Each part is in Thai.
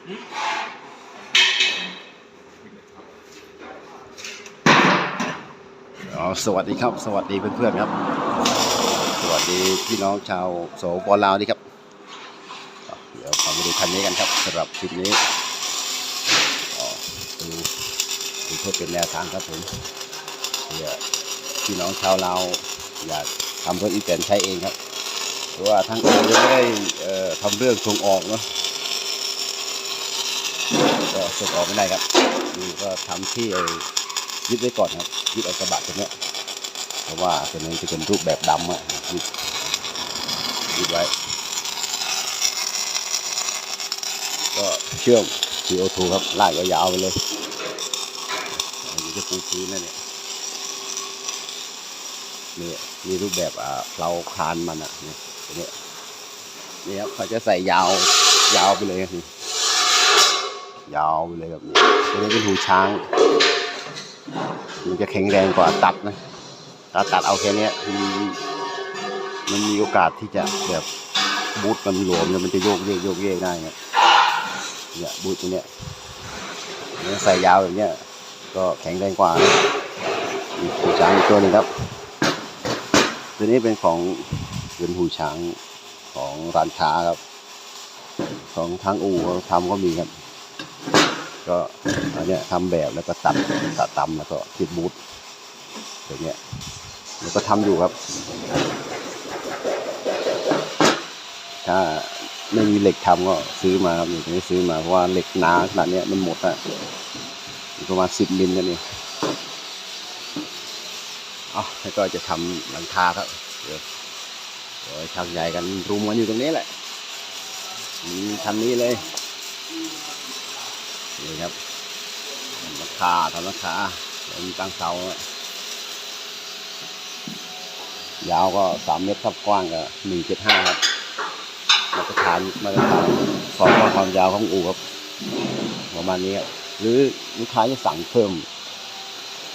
สวัสดีครับ สวัสดีเพื่อนๆครับ สวัสดีพี่น้องชาวโสปลาวนี่ครับ เดี๋ยวเรามาดูคันนี้กันครับสำหรับคลิปนี้ดูดูเพื่อเป็นแนวทางครับผมเพื่อพี่น้องชาวลาวอยากทำรถอีแตนใช้เองครับเพราะว่าทางอื่นยังไม่ได้ทำเรื่องส่งออกเนาะ ก็ส่งออกไม่ได้ครับนี่ก็ทำที่ยึดไว้ก่อนครับยึดเอากระบะตัวนี้เพราะว่าตัวนี้จะเป็นรูปแบบดำอะยึดยึดไว้ ก็เชื่อม CO2 ครับลากยาวๆไปเลยอันนี้จะปูพื้นนั่นเนี่ยนี่มีรูปแบบอ่าเพลาคานมันอะนี่ตัวเนี้ยนี่ครับเขาจะใส่ยาวยาวไปเลยนี่ ยาวไปเลยแบบนี้ตัวนี้เป็นหูช้าง มันจะแข็งแรงกว่าตัดนะถ้าตัดเอาแค่เนี้ยมันมันมีโอกาสที่จะแบบบูทมันหลวมเนี่ยมันจะโยกเยกโยกเยกได้ครับเนี่ยบูทตัวเนี้ยใส่ยาวแบบเนี้ยก็แข็งแรงกว่านะหูช้างอีกตัวหนึงครับ ตัวนี้เป็นของเป็นหูช้างของร้านค้าครับ ของทางอู่ทำก็มีครับ ก็อันเนี้ยทำแบบแล้วก็ตัดตัดตำแล้วก็ติดบูทอย่างเงี้ยแล้วก็ทำอยู่ครับ ถ้าไม่มีเหล็กทำก็ซื้อมาครับอย่างนี้ซื้อมาเพราะว่าเหล็กหนาขนาดเนี้ยมันหมดอะประมาณสิบมิลกันนี่อ๋อแล้วก็จะทำหลังคาครับ เดี๋ยวเดี๋ยวช่างใหญ่กันรุมกันอยู่ตรงนี้แหละมีคันนี้ เลยนี่ครับทำหลังคาทำหลังคาแล้วมีตั้งเสายาวก็สามเมตรครับกว้างก็หนึ่งเจ็ดห้าครับมาตรฐานมาตรฐานความกว้างความยาวของอู่ครับประมาณนี้ครับหรือลูกค้าจะสั่งเพิ่ม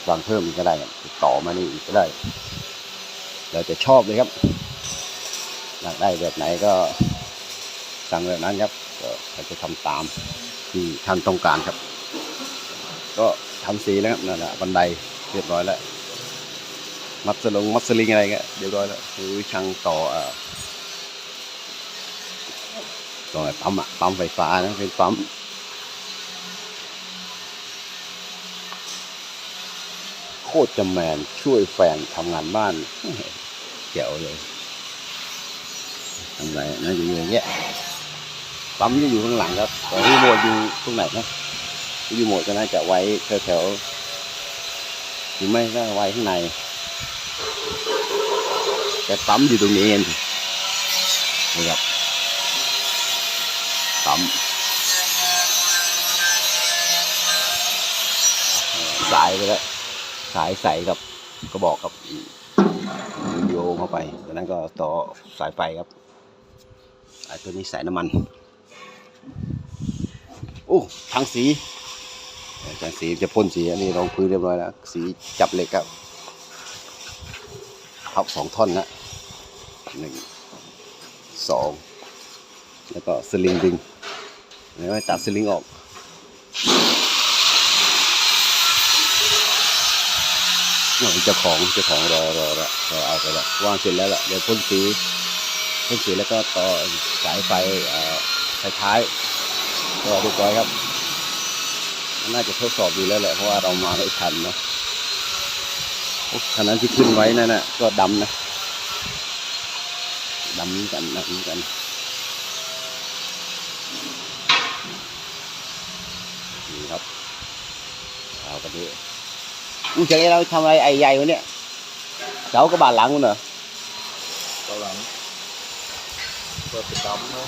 สั่งเพิ่มอีกก็ได้ติดต่อมานี่อีกก็ได้ เราจะชอบเลยครับอยากได้แบบไหนก็สั่งแบบนั้นครับก็เราจะทำตาม ที่ท่านต้องการครับ ก็ทำสีแล้วครับนั่นแหละบันไดเรียบร้อยแล้ว มัดสลงมัดสลิงอะไรเงี้ยเรียบร้อยแล้วคือช่างต่ออ่อต่อปั๊มอะปั๊มไฟฟ้านะเป็นปั๊มโคตรจะแมนช่วยแฟนทำงานบ้านเจ๋วเลยทำไรนะอยู่อย่างเงี้ย ปั๊มจะอยู่ข้างหลังครับแต่รีโมทอยู่ตรงไหนนะรีโมทก็น่าจะไว้แถวๆหรือไม่ก็ไว้ข้างใน แต่ปั๊มอยู่ตรงนี้เองนี่ครับปั๊มสายไปแล้วสายใส่กับกระบอกครับโยงเข้าไปจากนั้นก็ต่อสายไฟครับไอ้ตัวนี้สายน้ำมัน โอ้ทางสีทางสีจะพ่นสีอันนี้รองพื้นเรียบร้อยแล้ว สีจับเหล็กครับพับสองท่อนนะหนึ่งสองแล้วก็สลิงดึงแล้วตัดสลิงออกนี่เจ้าของเจ้าของรอรอรอรอเอาไปแล้วางเสร็จแล้วละเดี๋ยวพ่นสีพ่นสีแล้วก็ต่อสายไฟอ่อ ไฟท้ายก็เรียบร้อยครับ น่าจะทดสอบดีแล้วแหละเพราะว่าเรามาไม่ทันเนาะโอ้คันนั้นที่ขึ้นไว้นั่นนะก็ดำนะดำกันนะเหมือนกันนี่ครับเอากันดีมึงจะให้เราทำอะไรไอ้ใหญ่วะเนี่ยเสากระบาดหลังมึงเหรอตอนหลังเปิดเป็นดำเสาะ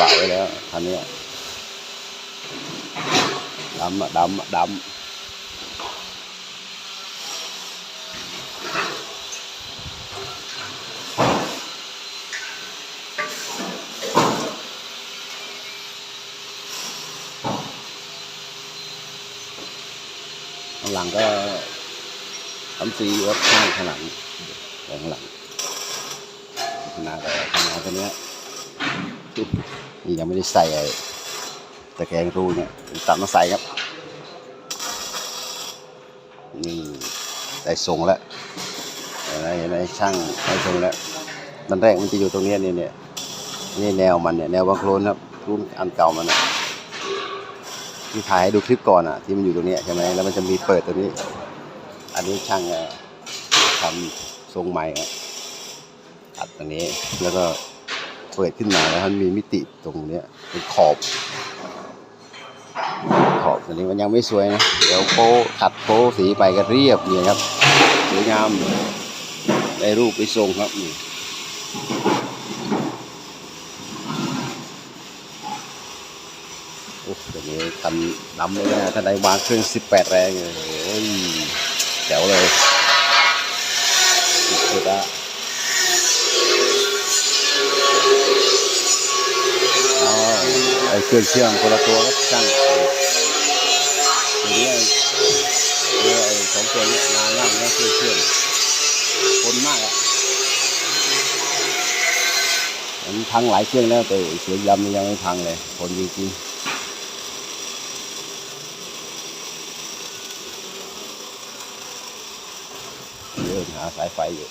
บะไว้แล้วคันเนี้ยดำอะดำอ ทำสีวัดข้างข้างหลังข้างหลังขนาดอะไรขนาดตัวเนี้ยนี่ยังไม่ได้ใส่ไอ้ตะแกรงรูเนี่ยตัดมาใส่ครับ นี่ได้ทรงแล้วเห็นไหมเห็นไหมช่างได้ทรงแล้วตอนแรกมันจะอยู่ตรงเนี้ยเนี่ยเนี่ยนี่แนวมันเนี่ยแนวบางโคลนครับรุ่นอันเก่ามันอะที่ถ่ายให้ดูคลิปก่อนอะที่มันอยู่ตรงเนี้ยใช่ไหมแล้วมันจะมีเปิดตรงนี้ อันนี้ช่างทำทรงใหม่อะตัดตรงนี้แล้วก็เปิดขึ้นมาแล้วมันมีมิติตรงเนี้ยเป็นขอบ ขอบตัวนี้มันยังไม่สวยนะ เดี๋ยวโป๊ขัดโป๊สีไปก็เรียบเนี่ยครับสวยงามได้รูปไปทรงครับนี่โอ้ตัวนี้คันดำเลยนะถ้าได้วางเครื่อง 18 แรงเลยโอ้ย แจ๋วเลยสุดๆอะอ๋อไอ้เครื่องเชื่อมคนละตัวครับช่างตัวนี้ไอ้ไอ้สองตัวนี้นานมากนะเชื่องเชื่อมคนมากอะมันพังหลายเครื่องแล้วแต่เสียงยำยังไม่พังเลยคนจริงๆเดินหา สายไฟอยู่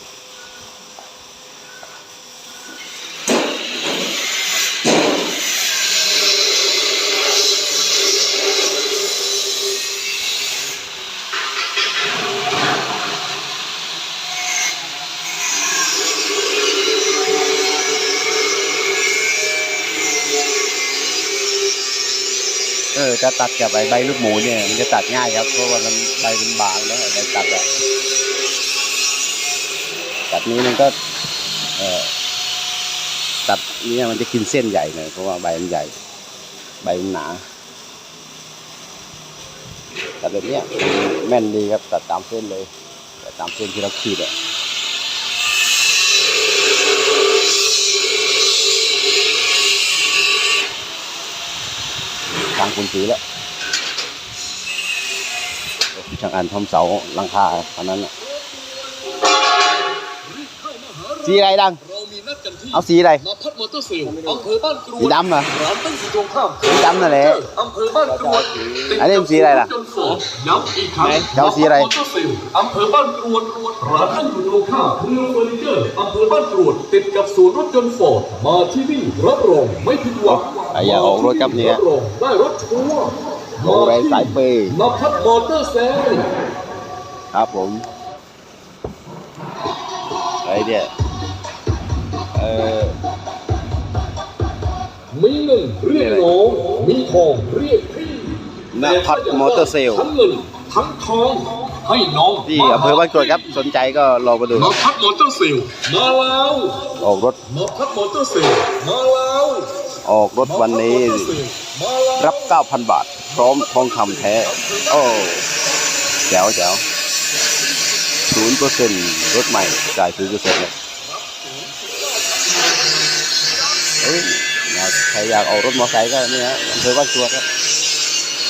เออจะตัดกับใบใบลูกหมูเนี่ย มันจะตัดง่ายครับ เพราะว่ามันใบเป็นบางแล้วใบตัดอะ ตัดนี้มันก็ตัดเนี่ยมันจะกินเส้นใหญ่หน่อยเพราะว่าใบมันใหญ่ ใบมันหนา ตัดแบบเนี้ยแม่นดีครับตัดตามเส้นเลยตัดตามเส้นที่เราขีดอะทางคุณสีแล้วช่างอันทำเสาหลังคาอันนั้นน่ะ สีอะไรดัง เรามีนัดกันที่เอาสีอะไรนาพัฒน์มอเตอร์เซลล์อำเภอบ้านกรวสีดดำเหรอร้านตั้งอยู่ตรงข้ามสีดำนั่นแหละอำเภอบ้านกรวดติดอันนี้มันสีอะไรล่ะจนฝอย้ำอีกครั้งไหนจะเอาสีอะไรนาพัฒน์มอเตอร์เซลล์อำเภอบ้านกรวดร้านตั้งอยู่ตรงข้ามเมืองเฟอร์นิเจอร์อำเภอบ้านกรวดติดกับศูนย์รถยนต์ฟอร์ดมาที่นี่รับรองไม่ผิดหวังอะอย่าออกรถครับเนี่ย รับรองได้รถชัวร์ลงแรงสายเปย์นาพัฒน์มอเตอร์เซลล์ ครับผมไอ้เนี่ยเออ มีเงินเรียกน้องมีทองเรียกพี่นภัทรมอเตอร์เซลล์ทั้งเงินทั้งทองให้น้องที่อำเภอบ้านกรวดครับ สนใจก็ลองมาดูมาพัดมอเตอร์เซลล์มาแล้วออกรถมาพัดมอเตอร์เซลล์มาแล้วออกรถวันนี้มาแล้วรับ 9,000 บาท พร้อมทองคำแท้ โอ้แจ๋วแจ๋วศูนย์เปอร์เซ็นต์รถใหม่จ่ายศูนย์เปอร์เซ็นต์เลยเฮ้ยนะ ใครอยากออกรถมอไซค์ก็นี่ฮะอำเภอบ้านกรวดครับ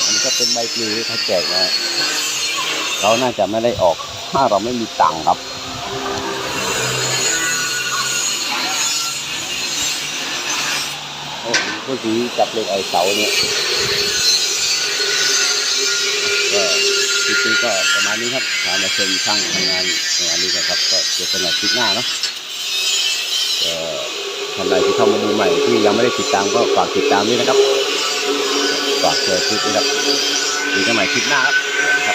อันนี้ก็เป็นใบปลิวที่เขาแจกนะเราน่าจะไม่ได้ออกถ้าเราไม่มีตังค์ครับโอ้เมื่อกี้จับเล็กไอ้เสาเนี่ยก็คลิปนี้ก็ประมาณนี้ครับถามมาชมช่างทำงานงานนี้นะครับ ก็เจอกันใหม่คลิปหน้าเนาะก็ ท่านใดที่เข้ามาดูใหม่ที่ยังไม่ได้ติดตามก็ฝากติดตามด้วยนะครับฝากเจอคลิปนี้ครับดีกันใหม่คลิปหน้าครับ